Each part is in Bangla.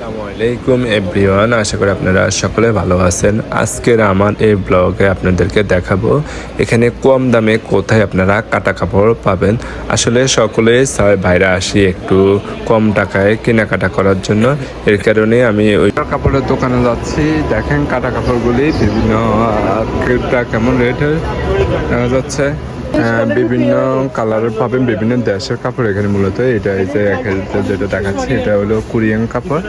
আসসালামাইকুম এভরিওয়ান। আশা করি আপনারা সকলে ভালো আছেন। আজকের আমার এই ব্লগে আপনাদেরকে দেখাবো, এখানে কম দামে কোথায় আপনারা কাটা কাপড় পাবেন। আসলে সকলে ছয় ভাইরা আসি একটু কম টাকায় কেনাকাটা করার জন্য। এর কারণে আমি ওই কাপড়ের দোকানে যাচ্ছি। দেখেন কাটা কাপড়গুলি বিভিন্ন কেমন রেটের? দেখা যাচ্ছে। বিভিন্ন কালারের পাবেন বিভিন্ন দেশের কাপড় এখানে মূলত। এটা এই যে যেটা দেখাচ্ছি এটা হলো কোরিয়ান কাপড়।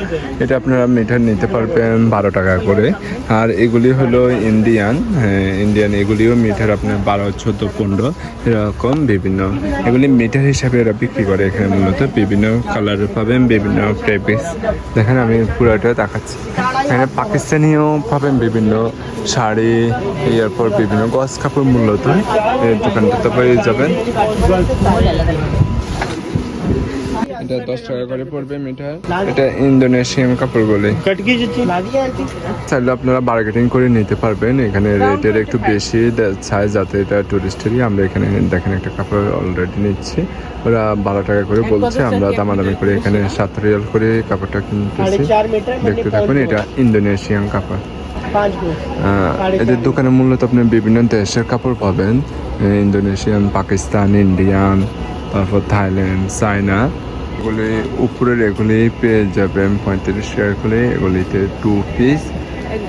এটা আপনারা মিটার নিতে পারবেন বারো টাকা করে। আর এগুলি হলো ইন্ডিয়ান হ্যাঁ, ইন্ডিয়ান এগুলিও মিটার আপনার বারো চোদ্দ পনেরো এরকম বিভিন্ন। এগুলি মিটার হিসাবে এরা বিক্রি করে এখানে মূলত। বিভিন্ন কালারের পাবেন বিভিন্ন ফেব্রিক্স দেখেন আমি পুরোটা দেখাচ্ছি। এখানে পাকিস্তানিও পাবেন বিভিন্ন শাড়ি এরপর বিভিন্ন গছ কাপড় মূলত। এই তারপরে যাবেন। এটা দশ টাকা করে পড়বে মিঠাই। এটা ইন্দোনেশিয়ান কাপড় বলে চাইলে আপনারা বার্গেটিং করে নিতে পারবেন। এখানে রেটের একটু বেশি চাই যাতে এটা টুরিস্টেরই আমরা এখানে দেখেন একটা কাপড় অলরেডি নিচ্ছি। ওরা বারো টাকা করে বলছে, আমরা দামাদামি করে এখানে সাত রিয়াল করে কাপড়টা কিনতেছি। দেখতে থাকুন, এটা ইন্দোনেশিয়ান কাপড়। এদের দোকানে মূলত আপনি বিভিন্ন দেশের কাপড় পাবেন। ইন্দোনেশিয়ান পাকিস্তান ইন্ডিয়ান তারপর থাইল্যান্ড চায়না। এগুলি উপরের এগুলি পেয়ে যাবেন পঁয়ত্রিশ টাকা করে। এগুলিতে টু পিস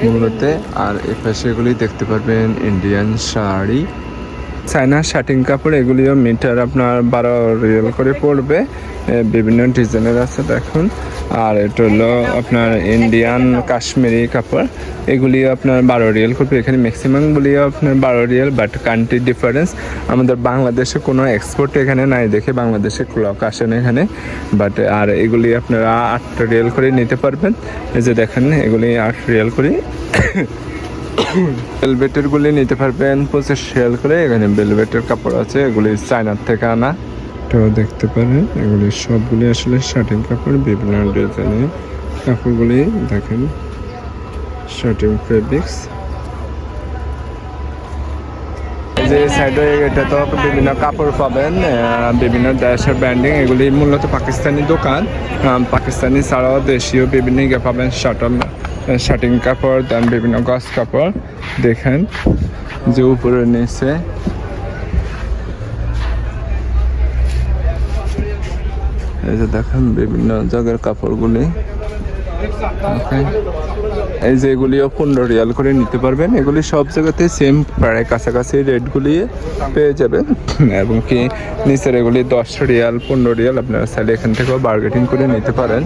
মূলত। আর এ পাশে এগুলি দেখতে পারবেন ইন্ডিয়ান শাড়ি। চায়না শার্টিং কাপড়, এগুলিও মিটার আপনার বারো রিয়েল করে পড়বে। বিভিন্ন ডিজাইনের আছে দেখুন। আর এটা হলো আপনার ইন্ডিয়ান কাশ্মীরি কাপড়। এগুলিও আপনার বারো রিয়েল করবে। এখানে ম্যাক্সিমাম গুলিও আপনার বারো রিয়েল বাট কান্ট্রি ডিফারেন্স আমাদের বাংলাদেশে কোনো এক্সপোর্ট এখানে নাই দেখে বাংলাদেশে ক্লক আসে না এখানে। বাট আর এগুলি আপনারা আট রিয়েল করে নিতে পারবেন। এই যে দেখেন, এগুলি আট রিয়েল করে বেলভেটের গুলি নিতে পারবেন পঁচিশ শেল করে এখানে বেলভেটের কাপড় আছে এগুলি চায়নার থেকে আনা। তো দেখতে পারেন এগুলি সবগুলি আসলে শার্টিং কাপড় বিভিন্ন ডিজাইনের কাপড়গুলি দেখেন শার্টিং ফেব্রিক্স। যে সাইডে এটা তো বিভিন্ন কাপড় পাবেন বিভিন্ন দেশের ব্র্যান্ডিং এগুলি মূলত পাকিস্তানি দোকান। পাকিস্তানি ছাড়াও দেশীয় বিভিন্ন ইয়ে পাবেন শার্টন শার্টিং কাপড়, দেন বিভিন্ন গাছ কাপড়, দেখেন, যে উপরে নিচে এই যে দেখেন বিভিন্ন জায়গার কাপড়গুলি. এই যে এগুলিও পনেরো রিয়াল করে নিতে পারবেন। এগুলি সব জায়গাতে সেম প্রায় কাছাকাছি রেটগুলি পেয়ে যাবেন। এবং কি নিচের এগুলি দশ রিয়াল, পনেরো রিয়াল আপনারা চাইলে এখান থেকেও বার্গেটিং করে নিতে পারেন।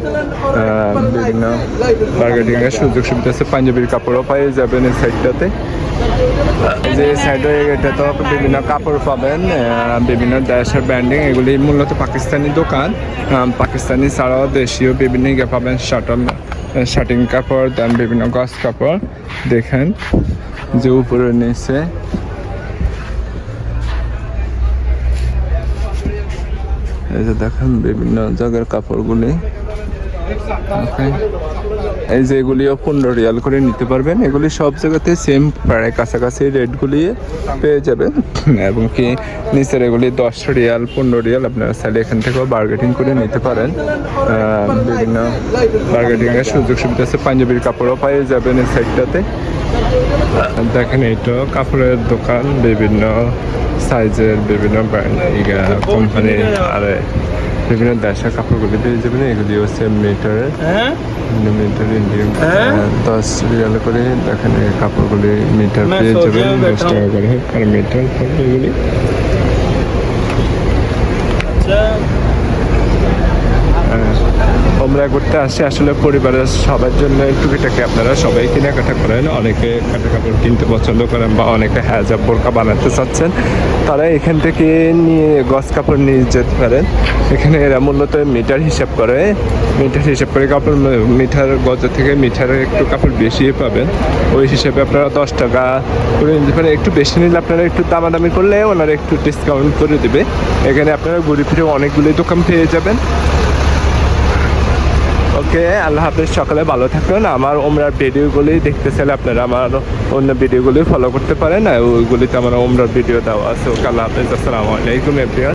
বিভিন্ন বার্গেটিংয়ের সুযোগ সুবিধা আছে। পাঞ্জাবির কাপড়ও পেয়ে যাবেন এই সাইডটাতে যে সাইডে এটা তো বিভিন্ন কাপড় পাবেন বিভিন্ন দেশের ব্র্যান্ডিং এগুলি মূলত পাকিস্তানি দোকান। পাকিস্তানি ছাড়াও দেশীয় বিভিন্ন ইয়ে পাবেন শার্টন শার্টিং কাপড় দেন বিভিন্ন গস কাপড়। দেখেন, যে উপরে নিচে। এই যে দেখেন, বিভিন্ন জায়গার কাপড়গুলি. এই যে এগুলিও পনেরো রিয়াল করে নিতে পারবেন। এগুলি সব জায়গাতে সেম প্রায় কাছাকাছি রেটগুলি পেয়ে যাবেন। এবং কি নিচের এগুলি দশ রিয়াল, পনেরো রিয়াল আপনারা চাইলে এখান থেকেও বার্গেটিং করে নিতে পারেন। বিভিন্ন বার্গেটিং এর সুযোগ সুবিধা আছে। পাঞ্জাবির কাপড়ও পেয়ে যাবেন এই সাইডটাতে দেখেন এটা কাপড়ের দোকান, বিভিন্ন সাইজের বিভিন্ন ব্র্যান্ড কোম্পানি আর বিভিন্ন দেশা কাপড়গুলি পেয়ে যাবেন এগুলি হচ্ছে মিটার মিটার ইন্ডিয়ান দশ রিয়াল করে এখানে কাপড়গুলি মিটার পেয়ে যাবেন দশ টাকা করে। আর মিটার এগুলি আমরা করতে আসি, আসলে পরিবারের সবার জন্য একটু টুকিটাকি আপনারা সবাই কেনাকাটা করেন। অনেকে কাটা কাপড় কিনতে পছন্দ করেন বা অনেকে হ্যাজাব বোরকা বানাতে চাচ্ছেন। তারা এখান থেকে নিয়ে গস কাপড় নিয়ে যেতে পারেন। এখানে এরা মূলত মিটার হিসাব করে। মিটার হিসাব করে কাপড় মিটার গজ থেকে মিটারে একটু কাপড় বেশি পাবেন। ওই হিসাবে আপনারা দশ টাকা করে নিতে পারেন। একটু বেশি নিলে আপনারা একটু দামাদামি করলে ওনারা একটু ডিসকাউন্ট করে দেবে। এখানে আপনারা ঘুরে ফিরে অনেকগুলি দোকান পেয়ে যাবেন। ওকে, আল্লাহ হাফিজ, সকালে ভালো থাকুন আমার ওমরার ভিডিওগুলি দেখতে চাইলে আপনারা, আমার অন্য ভিডিওগুলি ফলো করতে পারেন ওইগুলিতে আমার ওমরার ভিডিও দেওয়া আছে। ওকে, আল্লাহ হাফিজ, আসসালামু আলাইকুম এভরিওয়ান